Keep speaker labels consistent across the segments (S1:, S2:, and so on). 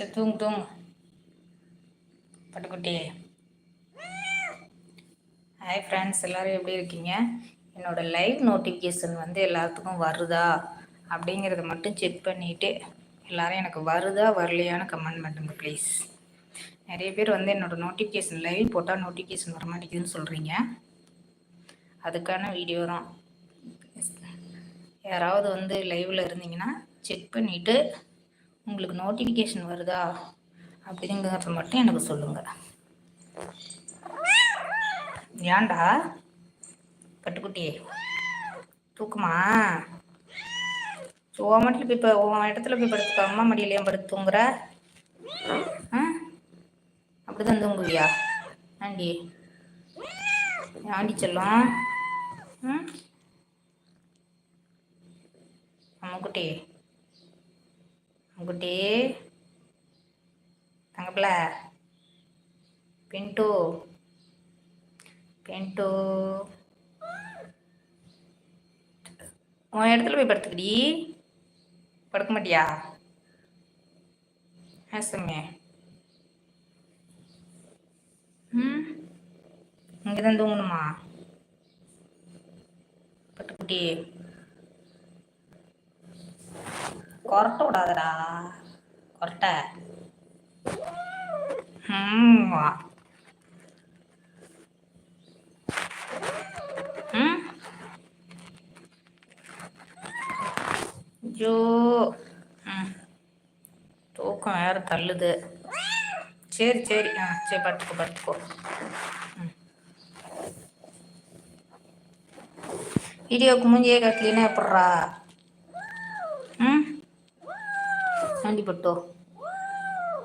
S1: சரி தூங்கு தூங்கு. பட்டுக்குட்டி. ஹாய் ஃப்ரெண்ட்ஸ் எல்லோரும் எப்படி இருக்கீங்க? என்னோடய லைவ் நோட்டிஃபிகேஷன் வந்து எல்லாத்துக்கும் வருதா? அப்படிங்கிறத மட்டும் செக் பண்ணிவிட்டு எல்லோரும் எனக்கு வருதா வரலையான்னு கமெண்ட் பண்ணுங்க ப்ளீஸ் நிறைய பேர் வந்து என்னோடய நோட்டிஃபிகேஷன் லைவ் போட்டால் நோட்டிஃபிகேஷன் வர மாட்டேங்குதுன்னு சொல்கிறீங்க அதுக்கான வீடியோ தான். யாராவது வந்து லைவில் இருந்தீங்கன்னா செக் பண்ணிவிட்டு உங்களுக்கு நோட்டிஃபிகேஷன் வருதா? அப்படிங்கிறத மட்டும் எனக்கு சொல்லுங்கள் ஏண்டா பட்டுக்குட்டி தூக்குமா? உன் மட்டும் போய் இப்போ உன் இடத்துல போய் படுத்துக்க. அம்மா மடியிலையும் ஏன் படுத்து தூங்குற? ஆ? அப்படி தான் தூங்குவியா? ஆண்டி ஆண்டி செல்லம்? ம்? அம்முக்குட்டி குட்டி தங்கப்பில பின்ட்டு பின்ட்டு உன் இடத்துல போய் படுத்துக்கடி. படுக்க மாட்டியா? ஆசமே ம்? இங்கே தான் தூங்கணுமா? பட்டுக்குட்டி. கொரட்ட விடாதடா கொரட்ட ம் ம் ம் தூக்கம் வேற தள்ளுது சரி சரி ஆ சரி படுத்துக்கோ படுத்துக்கோ வீடியோக்கு மூஞ்சியே கட்டலினா எப்பட்றா ம் ஆண்டி பட்டோ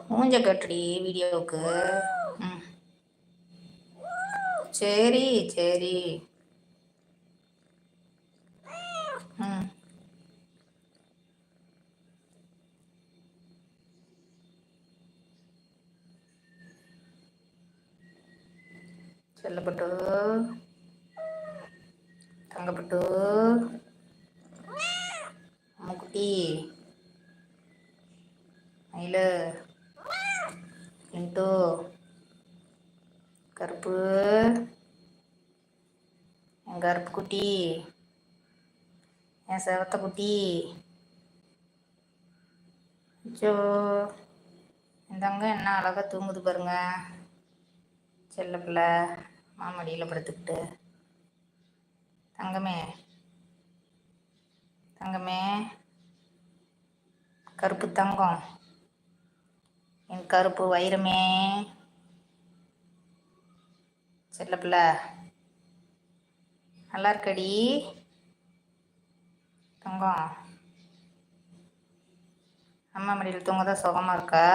S1: மூஞ்ச கட்டுடி வீடியோவுக்கு. ம். சரி சரி. ம். செல்லப்பட்டு. தங்கப்பட்டு. அம்முக்குட்டி. மயில. இன்ட்டு கருப்பு. என் கருப்பு குட்டி. என் செவத்த குட்டி. ஜோ இந்தங்க என்ன அழகாக தூங்குது பாருங்க. செல்ல பிள்ளை மாமடியில் படுத்துக்கிட்டு. தங்கமே. தங்கமே. கருப்பு தங்கம். என் கருப்பு வைரமே. செல்ல பிள்ள. நல்லா இருக்கடி. தங்கம். அம்மா மடியில் தூங்க தான் சுகமாக இருக்கா?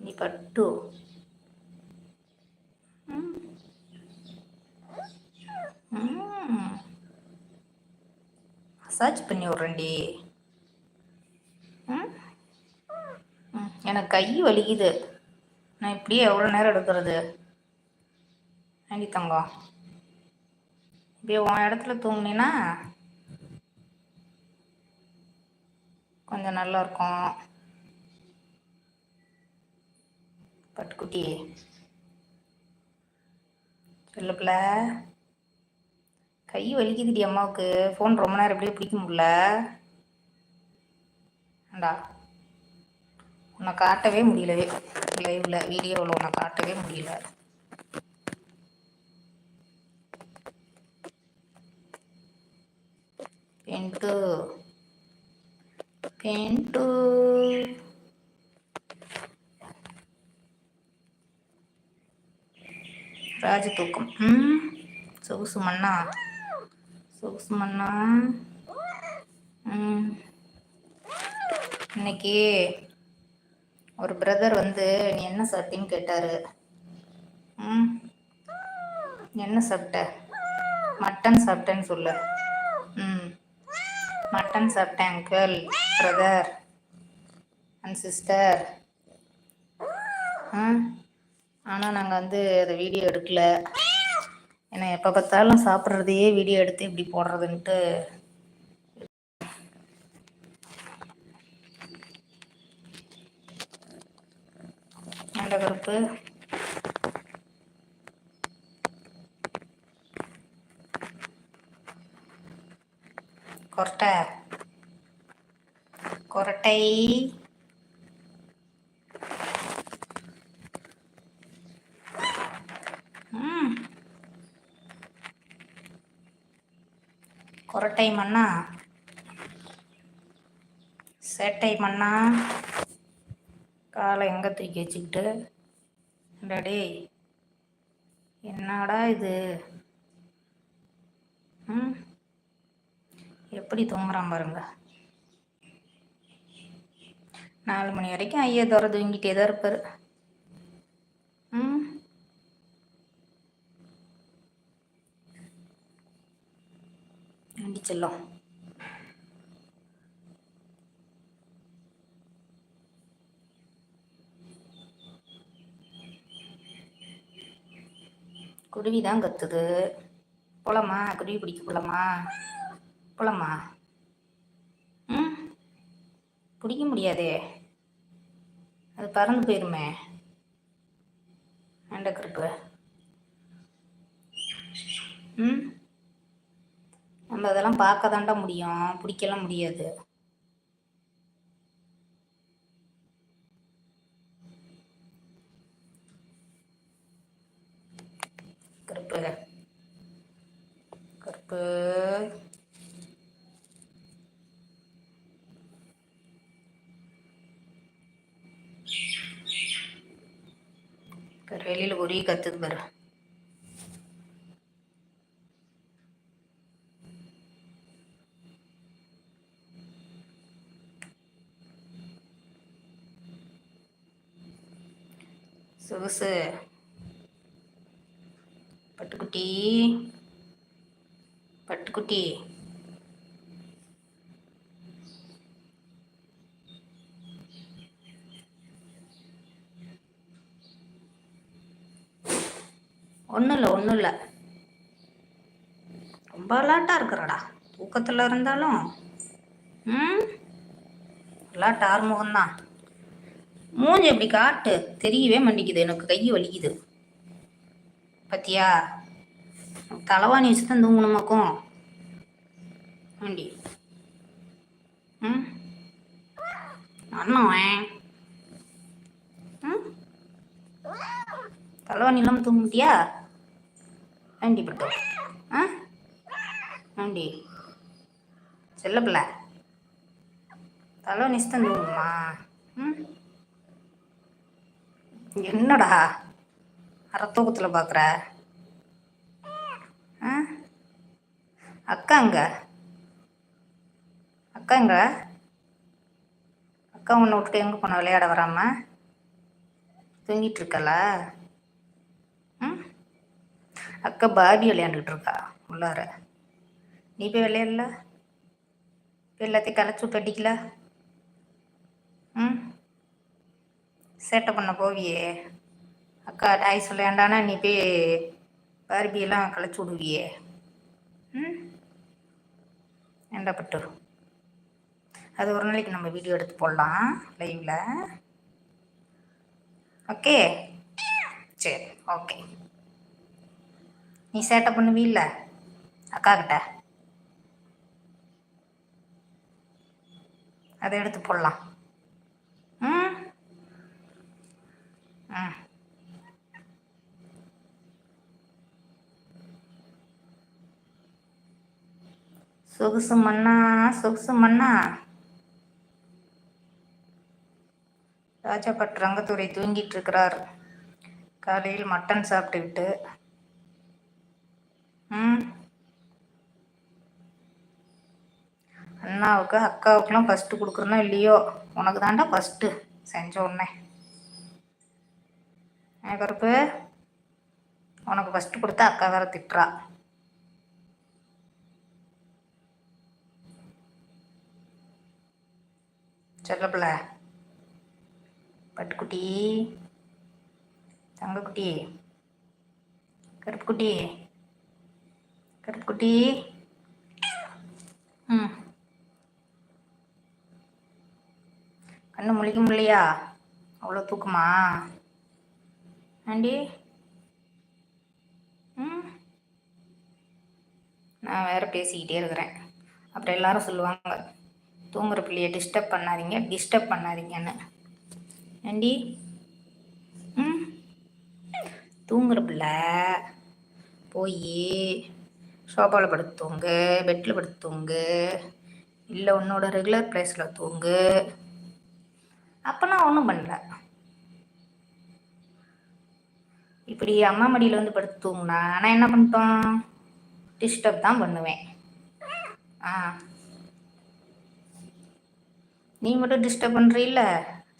S1: நீ பட்டு. மசாஜ் பண்ணி விட்றேன்டி. எனக்கு கை வலிக்குது. நான் இப்படியே எவ்வளோ நேரம் எடுக்கிறது? ஆண்டி தங்கம்? இப்படியே உன் இடத்துல தூங்கினீன்னா கொஞ்சம் நல்லா இருக்கும். பட்டுக்குட்டி. சொல்லுப்பில கை வலிக்குதுடி அம்மாவுக்கு. ஃபோன் ரொம்ப நேரம் எப்படியே பிடிக்க முடியல. ஆண்டா உன்னை காட்டவே முடியலவே. லைவில் வீடியோவில் உன்னை காட்டவே முடியல. பென்ட்டு பென்ட்டு ராஜ தூக்கம். ம். சொகுசு மண்ணா சொகுசு மண்ணா ம். இன்னைக்கு ஒரு பிரதர் வந்து நீ என்ன சாப்பிட்டின்னு கேட்டார். ம் என்ன சாப்பிட்ட? மட்டன் சாப்பிட்டேன்னு சொல்லு. ம் மட்டன் சாப்பிட்டேன் அங்கிள் பிரதர் அண்ட் சிஸ்டர் ஆ ஆனால் நாங்கள் வந்து அதை வீடியோ எடுக்கல. ஏன்னா எப்போ பார்த்தாலும் சாப்பிட்றதையே வீடியோ எடுத்து இப்படி போடுறதுன்ட்டு அந்த கொரட்டை. கொரட்டை. கொரட்டை மண்ணா சேட்டை மண்ணா காலை எங்கே தூக்கி வச்சுக்கிட்டு? டே என்னடா இது? ம்? எப்படி தூங்குறான் பாருங்க. நாலு மணி வரைக்கும் ஐயா தோற தூங்கிட்டே தான் இருப்பார். ம்? நன்றி குருவி தான் கத்துது. போலாமா? குருவி பிடிக்க போலாமா? போலாமா? ம்? பிடிக்க முடியாதே. அது பறந்து போயிருமே. அண்ட கருப்பு. ம்? நம்ம அதெல்லாம் பார்க்க தாண்டா முடியும். பிடிக்கலாம் முடியாது. கருப்பு கருப்பு வெளியில் ஒரே கத்துது பாரு சொகுசு. பட்டுக்குட்டி பட்டுக்குட்டி ஒன்றும் இல்லை ஒன்றும் இல்லை. ரொம்ப அலாட்டாக இருக்கிறடா. தூக்கத்தில் இருந்தாலும். ம்? அலாட் ஆறுமுகம்தான். மூஞ்சி எப்படி காட்டு? தெரியவே மாட்டேங்குது. எனக்கு கை வலிக்குது. பத்தியா? தலைவாணி வச்சு தான் தூங்கணுமாக்கும் ஆண்டி ம்? அண்ணன் ம்? தலைவாணி இல்லாமல் தூங்க முடியா ஆண்டி பட்டு ஆ? ஆண்டி செல்ல தலைவாணி வச்சு தான் தூங்கணுமா ம்? என்னடா? அறத்தூக்கத்தில் பார்க்குற ஆ அக்காங்க. அக்காங்க? அக்கா உன்னை விட்டுட்டு எங்கே போன? விளையாட வராம? தூங்கிட்டு இருக்கல ம்? அக்கா பாபி விளையாண்டுட்டு இருக்கா உள்ளார. நீ போய் விளையாடல? எல்லாத்தையும் கலைச்சி விட்டு அடிக்கல? ம்? சேட்டை பண்ண போவியே. அக்கா டாய் விளையாண்டானா நீ போய் பார்பியெல்லாம் களைச்சி விடுவியே. ஏண்டா பட்டு அது ஒரு நாளைக்கு நம்ம வீடியோ எடுத்து போடலாம் லைவில் ஓகே சரி ஓகே நீ சேட்டை பண்ணுவீல்ல அக்கா கிட்ட. அதை எடுத்து போடலாம். ம்? ம். சொகுசு மண்ணா சொகுசு மண்ணா ராஜாப்பட் ரங்கத்துறை தூங்கிட்டு இருக்கிறார் காலையில் மட்டன் சாப்பிட்டுக்கிட்டு ம். அண்ணாவுக்கு அக்காவுக்குலாம் ஃபஸ்ட்டு கொடுக்குறனோ இல்லையோ? உனக்கு தாண்டா ஃபஸ்ட்டு செஞ்ச உடனே. ஏன் கருப்பு? உனக்கு ஃபஸ்ட்டு கொடுத்தா அக்கா வேறு திட்டுறா. செல்லப்பிள்ள. பட்டுக்குட்டி. தங்கக்குட்டி. கருப்புக்குட்டி. கருப்புக்குட்டி. ம். கண்ணு முழிக்க முடியலையா? அவ்வளோ தூக்கமா? ஆண்டி. ம். நான் வேற பேசிக்கிட்டே இருக்கிறேன். அப்புறம் எல்லாரும் சொல்லுவாங்க. தூங்குற பிள்ளைய டிஸ்டர்ப் பண்ணாதீங்க டிஸ்டர்ப் பண்ணாதீங்கன்னு. ஆண்டி ம்? தூங்குற பிள்ளை போய் சோஃபாவில் படுத்து தூங்கு பெட்டில் படுத்து தூங்கு இல்லை உன்னோட ரெகுலர் பிளேஸில் தூங்கு. அப்போ நான் ஒன்றும் பண்ணல. இப்படி அம்மா மடியில் வந்து படுத்து தூங்குனா நான் என்ன பண்ணிட்டோம்? டிஸ்டர்ப் தான் பண்ணுவேன். ஆ. நீ மட்டும் டிஸ்டர்ப் பண்ணுறீல்ல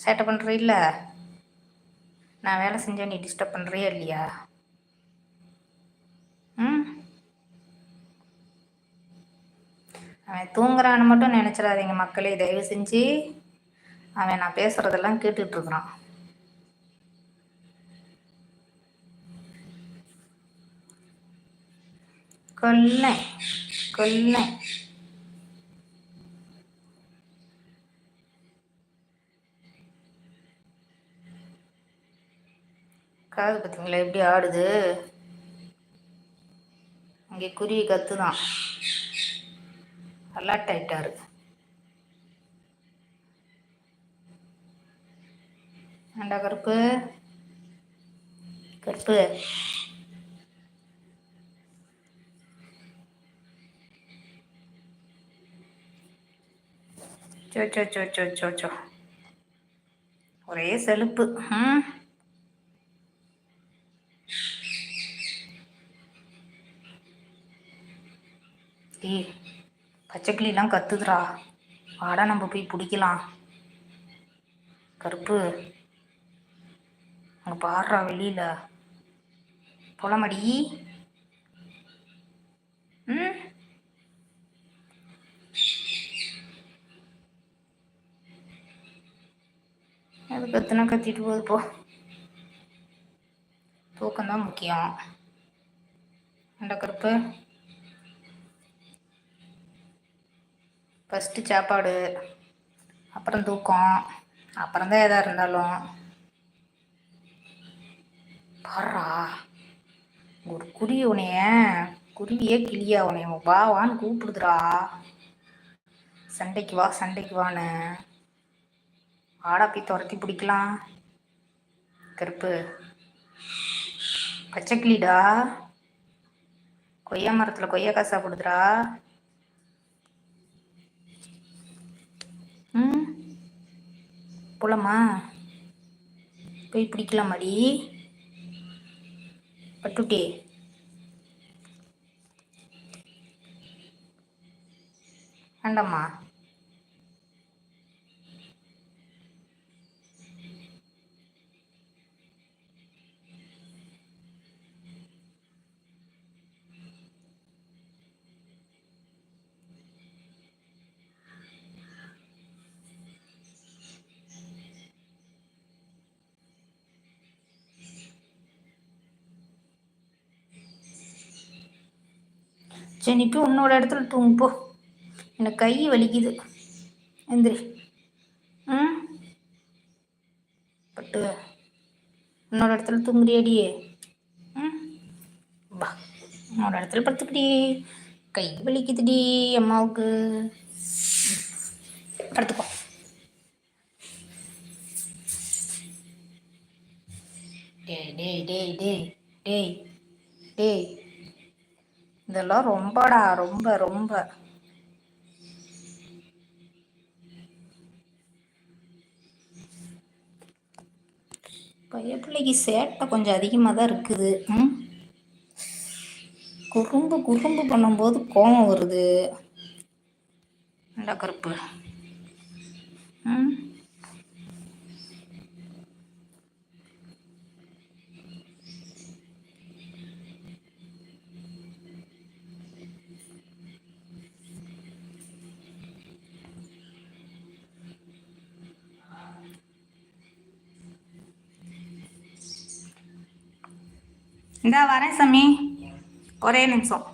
S1: சேட்டை பண்ணுறீல்ல நான் வேலை செஞ்சேன் நீ டிஸ்டர்ப் பண்ணுறியா இல்லையா? ம்? அவன் தூங்குறான்னு மட்டும் நினச்சிடாதீங்க மக்களே தயவு செஞ்சு. அவன் நான் பேசுகிறதெல்லாம் கேட்டுட்ருக்குறான். கொல்லை கொல்லை. காது பார்த்தீங்களா எப்படி ஆடுது? அங்கே குருவி கத்துதான். அலர்ட் ஆயிட்டாரு. ஆண்டா கருப்பு? கருப்பு. சோ சோ சோ சோ சோ சோ. ஒரே செலுப்பு. ம்? ஏய் பச்சைக்கிளிலாம் கத்துதுடா. வாடா நம்ம போய் பிடிக்கலாம். கருப்பு. அங்கே பாடுறா வெளியில. போலாமடி? ம்? அது கத்துனா கத்திட்டு போகுது போ. தூக்கம்தான் முக்கியம். அந்த கருப்பு. ஃபஸ்ட்டு சாப்பாடு அப்புறம் தூக்கம் அப்புறம் தான் எதாக இருந்தாலும். பாடுறா ஒரு குருவி உனைய குருவியே கிளியா உனைய வா வான்னு கூப்பிடுதுடா. சண்டைக்கு வா சண்டைக்கு வான்னு. ஆடா போய் துரத்தி பிடிக்கலாம். கருப்பு. பச்சைக்கிளிடா கொய்யா மரத்தில் கொய்யாக்காய் சாப்பிடுதுடா ம். போலாமா? போய் பிடிக்கலாமாடி? பட்டுட்டி. வேண்டாம்மா. சரி நீ உன்னோட இடத்துல தூங்கு போ. எனக்கு கை வலிக்குது. எந்திரி. ம்? பட்டு. உன்னோட இடத்துல தூங்குறியாடியே ம்? பா உன்னோட இடத்துல படுத்துக்கிடி. கை வலிக்குதுடி அம்மாவுக்கு. படுத்துக்கோ. டேய் டேய் டேய் டேய் டேய் டேய். இதெல்லாம் ரொம்படா ரொம்ப ரொம்ப. பைய பிள்ளைக்கு சேட்டை கொஞ்சம் அதிகமாக தான் இருக்குது. ம்? குறும்பு குறும்பு பண்ணும்போது கோபம் வருது. நல்லா கருப்பு. ம்? இந்தா வரேன் சாமி. ஒரே நிமிஷம்.